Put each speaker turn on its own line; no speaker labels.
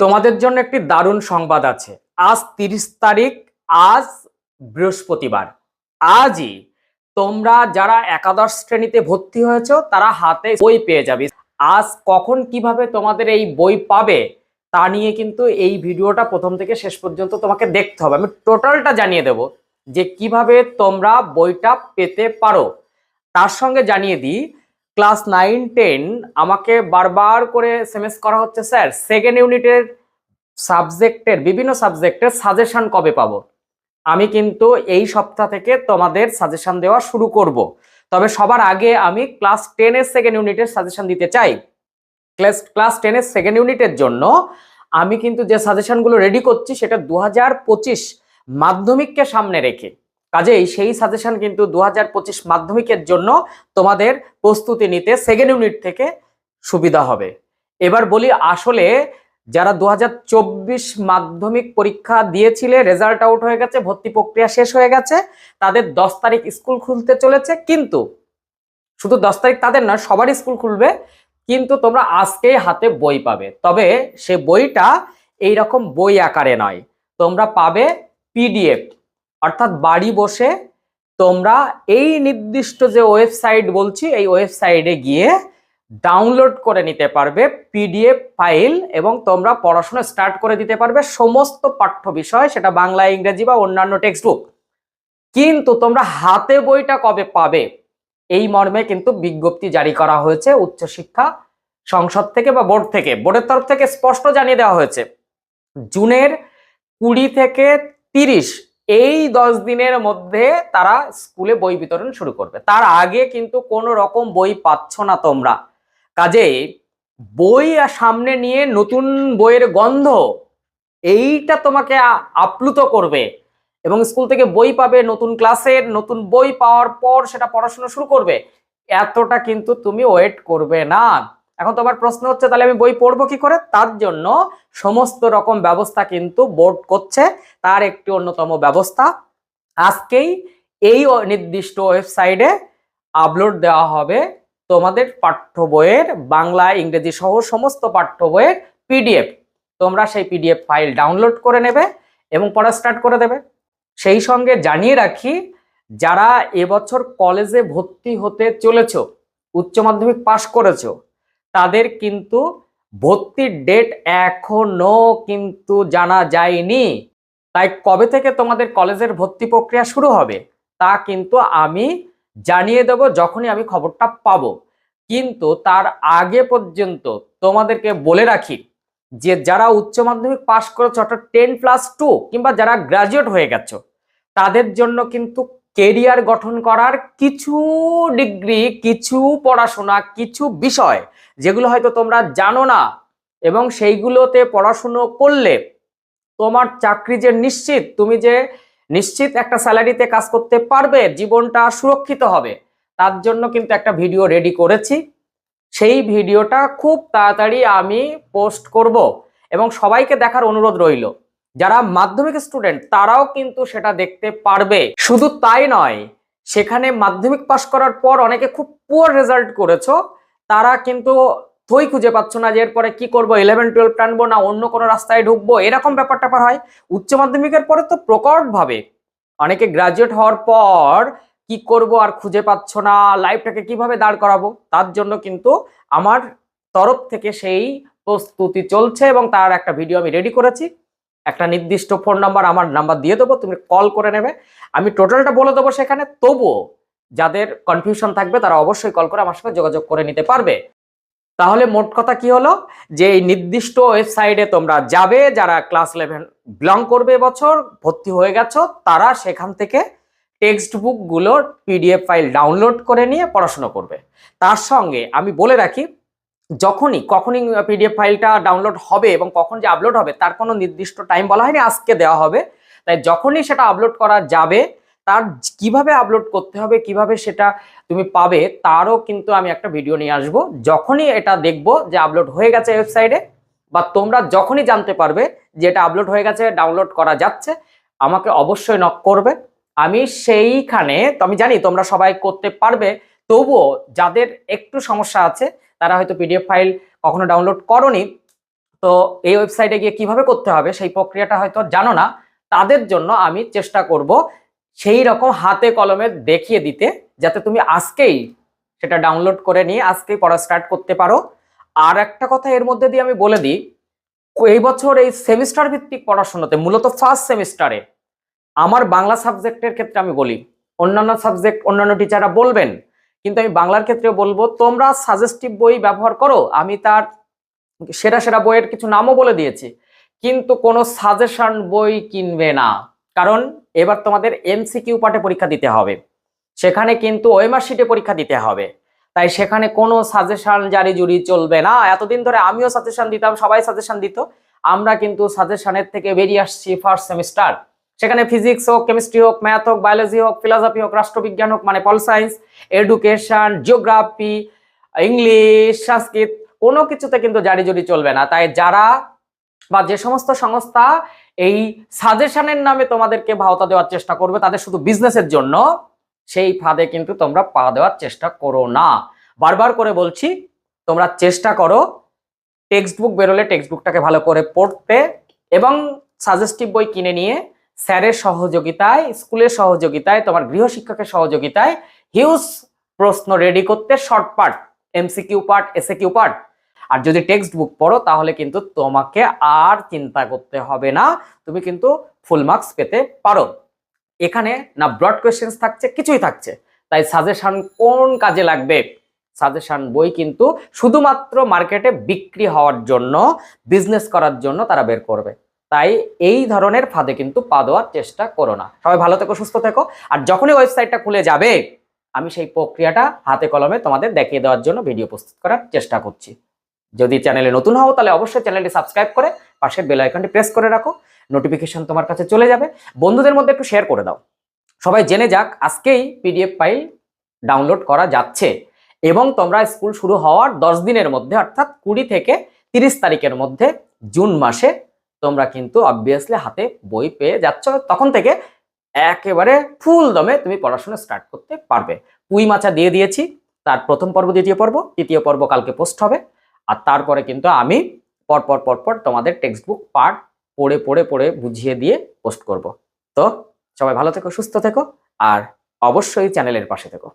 তোমাদের জন্য একটি দারুণ সংবাদ আছে। আজ তিরিশ তারিখ, আজ বৃহস্পতিবার। আজই তোমরা যারা একাদশ শ্রেণীতে ভর্তি হয়েছো, তারা হাতে বই পেয়ে যাবে। আজ কখন কীভাবে তোমাদের এই বই পাবে, তা নিয়ে কিন্তু এই ভিডিওটা প্রথম থেকে শেষ পর্যন্ত তোমাকে দেখতে হবে। আমি টোটালটা জানিয়ে দেব যে কীভাবে তোমরা বইটা পেতে পারো। তার সঙ্গে জানিয়ে দিই ক্লাস নাইন, টেন, আমাকে বারবার করে এসএমএস করা হচ্ছে, স্যার সেকেন্ড ইউনিটের সাবজেক্টের বিভিন্ন সাবজেক্টের সাজেশন কবে পাবো? আমি কিন্তু এই সপ্তাহ থেকে তোমাদের সাজেশন দেওয়া শুরু করব। তবে সবার আগে আমি ক্লাস টেনের সেকেন্ড ইউনিটের সাজেশন দিতে চাই। ক্লাস ক্লাস টেনের সেকেন্ড ইউনিটের জন্য আমি কিন্তু যে সাজেশনগুলো রেডি করছি, সেটা দু হাজার পঁচিশ মাধ্যমিককে সামনে রেখে। কাজেই সেই সাজেশন কিন্তু দু হাজার পঁচিশ মাধ্যমিকের জন্য তোমাদের প্রস্তুতি নিতে সেকেন্ড ইউনিট থেকে সুবিধা হবে। এবার বলি আসলে যারা দু হাজার চব্বিশ মাধ্যমিক পরীক্ষা দিয়েছিলে রেজাল্ট আউট হয়ে গেছে, ভর্তি প্রক্রিয়া শেষ হয়ে গেছে, তাদের দশ তারিখ স্কুল খুলতে চলেছে, কিন্তু শুধু দশ তারিখ তাদের নয়, সবারই স্কুল খুলবে, কিন্তু তোমরা আজকেই হাতে বই পাবে। তবে সে বইটা এই রকম বই আকারে নয়, তোমরা পাবে পিডিএফ অর্থাৎ বাড়ি বসে তোমরা এই নির্দিষ্ট যে ওয়েবসাইট বলছি, এই ওয়েবসাইটে গিয়ে ডাউনলোড করে নিতে পারবে পিডিএফ ফাইল এবং তোমরা পড়াশোনা স্টার্ট করে দিতে পারবে সমস্ত পাঠ্য বিষয়, সেটা বাংলা, ইংরেজি বা অন্যান্য টেক্সট বুক কিন্তু তোমরা হাতে বইটা কবে পাবে? এই মর্মে কিন্তু বিজ্ঞপ্তি জারি করা হয়েছে উচ্চশিক্ষা সংসদ থেকে বা বোর্ড থেকে। বোর্ডের তরফ থেকে স্পষ্ট জানিয়ে দেওয়া হয়েছে, জুনের কুড়ি থেকে তিরিশ এই দশ দিনের মধ্যে তারা স্কুলে বই বিতরণ শুরু করবে। তার আগে কিন্তু কোনো রকম বই পাচ্ছ না তোমরা। কাজে বই আর সামনে নিয়ে নতুন বইয়ের গন্ধ, এইটা তোমাকে আপ্লুত করবে। এবং স্কুল থেকে বই পাবে, নতুন ক্লাসের নতুন বই পাওয়ার পর সেটা পড়াশোনা শুরু করবে। এতটা কিন্তু তুমি ওয়েট করবে না। এখন তোমার প্রশ্ন হচ্ছে, তাহলে আমি বই পড়ব কি করে? তার জন্য সমস্ত রকম ব্যবস্থা কিন্তু বোর্ড করছে। তার একটি অন্যতম ব্যবস্থা। আজকেই এই নির্দিষ্ট ওয়েবসাইটে আপলোড দেওয়া হবে তোমাদের পাঠ্য বইয়ের বাংলা, ইংরেজি সহ সমস্ত পাঠ্য বইয়ের পিডিএফ তোমরা সেই পিডিএফ ফাইল ডাউনলোড করে নেবে এবং পড়া স্টার্ট করে দেবে। সেই সঙ্গে জানিয়ে রাখি, যারা এবছর কলেজে ভর্তি হতে চলেছ, উচ্চ মাধ্যমিক পাশ করেছ তাদের কিন্তু ভর্তির ডেট এখনও কিন্তু জানা যায়নি। তাই কবে থেকে তোমাদের কলেজের ভর্তি প্রক্রিয়া শুরু হবে, তা কিন্তু আমি জানিয়ে দেব, যখনই আমি খবরটা পাবো। কিন্তু তার আগে পর্যন্ত তোমাদেরকে বলে রাখি যে, যারা উচ্চ মাধ্যমিক পাশ করেছ, অর্থাৎ টেন প্লাস টু কিংবা যারা গ্রাজুয়েট হয়ে গেছো, তাদের জন্য কিন্তু কেরিয়ার গঠন করার কিছু ডিগ্রি, কিছু পড়াশোনা, কিছু বিষয় যেগুলো হয়তো তোমরা জানো না এবং সেইগুলোতে পড়াশুনো করলে তোমার চাকরি যে নিশ্চিত, তুমি যে নিশ্চিত একটা স্যালারিতে কাজ করতে পারবে, জীবনটা সুরক্ষিত হবে, তার জন্য কিন্তু একটা ভিডিও রেডি করেছি। সেই ভিডিওটা খুব তাড়াতাড়ি আমি পোস্ট করব এবং সবাইকে দেখার অনুরোধ রইল। যারা মাধ্যমিক স্টুডেন্ট তারাও কিন্তু সেটা দেখতে পারবে। শুধু তাই নয়, সেখানে মাধ্যমিক পাশ করার পর অনেকে খুব পুয়ার রেজাল্ট করেছ, তারা কিন্তু থই খুঁজে পাচ্ছ না যে এরপরে কি করব ইলেভেন টুয়েলভ টানবো না, অন্য কোনো রাস্তায় ঢুকবো, এরকম ব্যাপার ট্যাপার হয়। উচ্চ মাধ্যমিকের পরে তো প্রকট ভাবে অনেকে গ্রাজুয়েট হওয়ার পর কি করব আর খুঁজে পাচ্ছ না লাইফটাকে কীভাবে দাঁড় করাবো, তার জন্য কিন্তু আমার তরফ থেকে সেই প্রস্তুতি চলছে এবং তার একটা ভিডিও আমি রেডি করেছি। একটা নির্দিষ্ট ফোন নাম্বার আমার নাম্বার দিয়ে দেবো, তুমি কল করে নেবে। আমি টোটালটা বলে দেবো সেখানে, তবুও যাদের কনফিউশন থাকবে তারা অবশ্যই কল করে আমার সঙ্গে যোগাযোগ করে নিতে পারবে। তাহলে মোট কথা কি হলো? যে এই নির্দিষ্ট ওয়েবসাইটে তোমরা যাবে, যারা ক্লাস ইলেভেন বিলং করবে এবছর, ভর্তি হয়ে গেছো, তারা সেখান থেকে টেক্সট বুকগুলোর পিডিএফ ফাইল ডাউনলোড করে নিয়ে পড়াশোনা করবে। তার সঙ্গে আমি বলে রাখি যখনই, কখনই পিডিএফ ফাইলটা ডাউনলোড হবে এবং কখন যে আপলোড হবে, তার কোনো নির্দিষ্ট টাইম বলা হয়নি, আজকে দেওয়া হবে। তাই যখনই সেটা আপলোড করা যাবে, তার কীভাবে আপলোড করতে হবে, কীভাবে সেটা তুমি পাবে, তারও কিন্তু আমি একটা ভিডিও নিয়ে আসব। যখনই এটা দেখব যে আপলোড হয়ে গেছে ওয়েবসাইটে বা তোমরা যখনই জানতে পারবে যে এটা আপলোড হয়ে গেছে ডাউনলোড করা যাচ্ছে, আমাকে অবশ্যই নক করবে। আমি সেইখানে আমি জানি তোমরা সবাই করতে পারবে, তবুও যাদের একটু সমস্যা আছে তারা হয়তো পিডিএফ ফাইল কখনো ডাউনলোড করনি। তো এই ওয়েবসাইটে গিয়ে কীভাবে করতে হবে সেই প্রক্রিয়াটা হয়তো জানো না। তাদের জন্য আমি চেষ্টা করব সেই রকম হাতে কলমে দেখিয়ে দিতে, যাতে তুমি আজকেই সেটা ডাউনলোড করে নিয়ে আজকেই পড়া স্টার্ট করতে পারো। আর একটা কথা এর মধ্যে দিয়ে আমি বলে দিই, এই বছর এই সেমিস্টার ভিত্তিক পড়াশোনাতে, মূলত ফার্স্ট সেমিস্টারে আমার বাংলা সাবজেক্টের ক্ষেত্রে আমি বলি, অন্যান্য সাবজেক্ট অন্যান্য টিচাররা বলবেন কিন্তু আমি বাংলার ক্ষেত্রে বলব, তোমরা সাজেস্টিভ বই ব্যবহার করো। আমি তার সেরা সেরা বইয়ের কিছু নামও বলে দিয়েছি। কিন্তু কোনো সাজেশন বই কিনবে না। কারণ এবার তোমাদের এমসিকিউ পার্টে পরীক্ষা দিতে হবে। সেখানে কিন্তু ওয়েমার শিটে পরীক্ষা দিতে হবে। তাই সেখানে কোনো সাজেশন জারি জুরি চলবে না। এতদিন ধরে আমিও সাজেশন দিতাম, সবাই সাজেশন দিত। আমরা কিন্তু সাজেশনের থেকে বেরিয়ে আসছি ফার্স্ট সেমিস্টার সেখানে ফিজিক্স হোক কেমিস্ট্রি হোক ম্যাথ হোক বায়োলজি হোক ফিলোসফি হোক, রাষ্ট্রবিজ্ঞান হোক মানে pol science education geography English Sanskrit কোনো কিছুতে কিন্তু জারি জুরি চলবে না। তাই যারা বা যে সমস্ত সংস্থা এই সাজেশনের নামে তোমাদেরকে ভাওতা দেওয়ার চেষ্টা করবে, তাদের শুধু বিজনেসের জন্য, সেই ফাঁদে কিন্তু তোমরা পা দেওয়ার চেষ্টা করো না। বারবার করে বলছি, তোমরা চেষ্টা করো টেক্সট বুক বেরোলে টেক্সট বুকটাকে ভালো করে পড়তে এবং সাজেস্টিভ বই কিনে নিয়ে স্যারের সহযোগিতায়, স্কুলের সহযোগিতায়, তোমার গৃহশিক্ষকের সহযোগিতায় হিউজ প্রশ্ন রেডি করতে short part MCQ part SA Q part আর যদি টেক্সট বুক পড়ো, তাহলে কিন্তু তোমাকে আর চিন্তা করতে হবে না, তুমি কিন্তু ফুল মার্কস পেতে পারো। এখানে না ব্রড কোয়েশ্চেন্স থাকছে, কিছুই থাকছে। তাই সাজেশন কোন কাজে লাগবে? সাজেশন বই কিন্তু শুধুমাত্র মার্কেটে বিক্রি হওয়ার জন্য বিজনেস করার জন্য তারা বের করবে। তাই এই ধরনের ফাঁদে কিন্তু পা দেওয়ার চেষ্টা করো না। সবাই ভালো থেকো, সুস্থ থেকো। আর যখনই ওয়েবসাইটটা খুলে যাবে, আমি সেই প্রক্রিয়াটা হাতে কলমে তোমাদের দেখিয়ে দেওয়ার জন্য ভিডিও প্রস্তুত করার চেষ্টা করছি। যদি চ্যানেলে নতুন হও, তাহলে অবশ্যই চ্যানেলটি সাবস্ক্রাইব করে পাশের বেল আইকনটি প্রেস করে রাখো। নোটিফিকেশন তোমার কাছে চলে যাবে। বন্ধুদের মধ্যে একটু শেয়ার করে দাও। সবাই জেনে যাক, আজকেই পিডিএফ ফাইল ডাউনলোড করা যাচ্ছে এবং তোমরা স্কুল শুরু হওয়ার দশ দিনের মধ্যে, অর্থাৎ কুড়ি থেকে তিরিশ তারিখের মধ্যে জুন মাসে তোমরা কিন্তু অবভিয়াসলি হাতে বই পেয়ে যাচ্ছ। তখন থেকে একেবারে ফুল দমে তুমি পড়াশোনা স্টার্ট করতে পারবে। পুঁই মাচা দিয়ে দিয়েছি, তার প্রথম পর্ব, দ্বিতীয় পর্ব, তৃতীয় পর্ব কালকে পোস্ট হবে। আর তারপরে কিন্তু আমি পরপর পরপর তোমাদের টেক্সট বুক পার্ট পড়ে পড়ে পড়ে বুঝিয়ে দিয়ে পোস্ট করব। তো সবাই ভালো থেকো, সুস্থ থেকো, আর অবশ্যই চ্যানেলের পাশে থেকো।